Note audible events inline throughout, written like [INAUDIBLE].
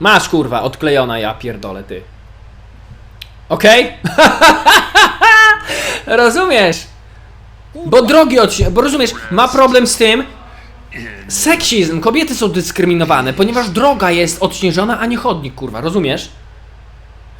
Masz kurwa, odklejona ja pierdolę ty. Okej? [LAUGHS] Rozumiesz? Bo drogi odcinek, bo rozumiesz, ma problem z tym, seksizm, kobiety są dyskryminowane, ponieważ droga jest odśnieżona, a nie chodnik, kurwa, rozumiesz?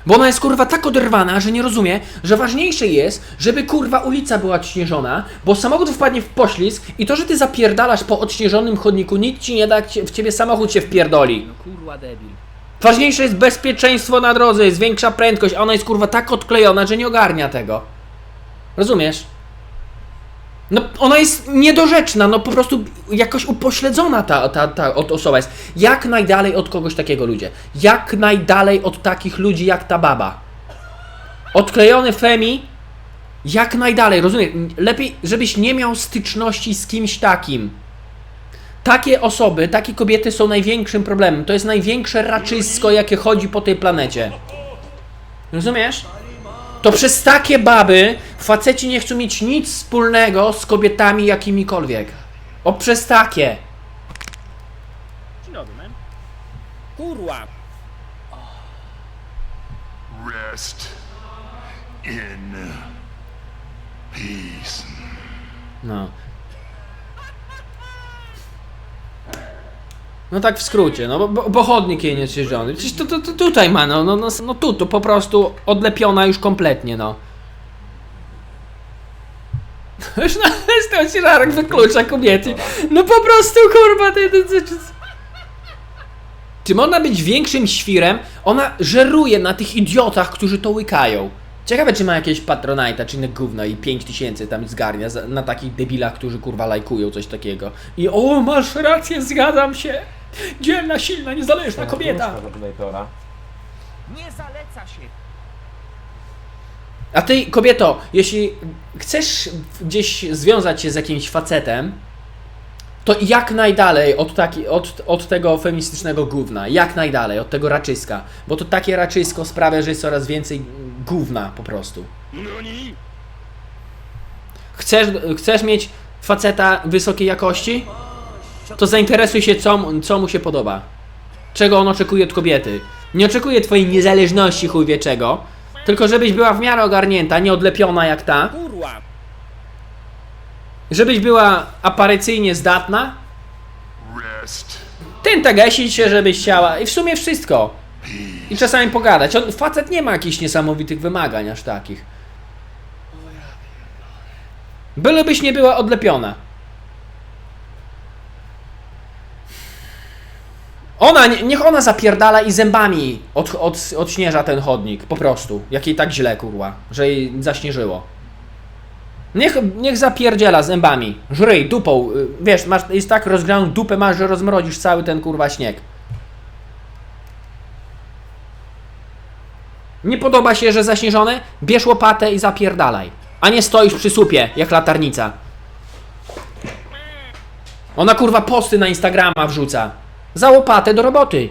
Bo ona jest kurwa tak oderwana, że nie rozumie, że ważniejsze jest, żeby kurwa ulica była odśnieżona, bo samochód wpadnie w poślizg i to, że ty zapierdalasz po odśnieżonym chodniku, nic ci nie da, w ciebie samochód się wpierdoli. No kurwa debil. Ważniejsze jest bezpieczeństwo na drodze, jest większa prędkość, a ona jest kurwa tak odklejona, że nie ogarnia tego. Rozumiesz? No, ona jest niedorzeczna, no po prostu jakoś upośledzona ta, ta, ta od- osoba jest. Jak najdalej od kogoś takiego ludzie. Jak najdalej od takich ludzi jak ta baba. Odklejony Femi, jak najdalej, rozumiesz? Lepiej, żebyś nie miał styczności z kimś takim. Takie osoby, takie kobiety są największym problemem. To jest największe raczysko, jakie chodzi po tej planecie. Rozumiesz? To przez takie baby faceci nie chcą mieć nic wspólnego z kobietami jakimikolwiek. O przez takie. Dzień dobry, man. Kurwa. Rest in peace. No. No tak w skrócie, no bo, bo, jej nie strzyżony. Przecież to, to, to tutaj ma, no, no, no, no tu, tu po prostu odlepiona już kompletnie, no. [LAUGHS] Już na tego ciężarek wyklucza kobiety. No po prostu, kurwa, ty, ty, ty, ty. Czy można być większym świrem? Ona żeruje na tych idiotach, którzy to łykają. Ciekawe, czy ma jakieś Patronite'a, czy inne gówno i 5000 tam zgarnia za, na takich debilach, którzy kurwa lajkują coś takiego. I o, masz rację, zgadzam się. Dzielna, silna, niezależna kobieta. Nie zaleca się. A ty, kobieto, jeśli chcesz gdzieś związać się z jakimś facetem, to jak najdalej od, taki, od, od tego feministycznego gówna, jak najdalej, od tego raczyska, bo to takie raczysko sprawia, że jest coraz więcej gówna po prostu. Chcesz, chcesz mieć faceta wysokiej jakości? To zainteresuj się, co, mu- co mu się podoba. Czego on oczekuje od kobiety. Nie oczekuje twojej niezależności chuj wie czego, tylko żebyś była w miarę ogarnięta, nie odlepiona jak ta. Żebyś była aparycyjnie zdatna. Gasić się, żebyś chciała. I w sumie wszystko. I czasami pogadać. On, facet nie ma jakichś niesamowitych wymagań aż takich. Bylebyś nie była odlepiona. Ona, nie- niech ona zapierdala i zębami od, od, odśnieża ten chodnik. Po prostu. Jak jej tak źle, kurwa. Że jej zaśnieżyło. Niech, niech zapierdziela zębami. Żryj, dupą. y, Wiesz, masz, jest tak rozgraną dupę masz, że rozmrodzisz cały ten kurwa śnieg. Nie podoba się, że zaśnieżone? Bierz łopatę i zapierdalaj. A nie stoisz przy słupie, jak latarnica. Ona kurwa posty na Instagrama wrzuca. Za łopatę do roboty.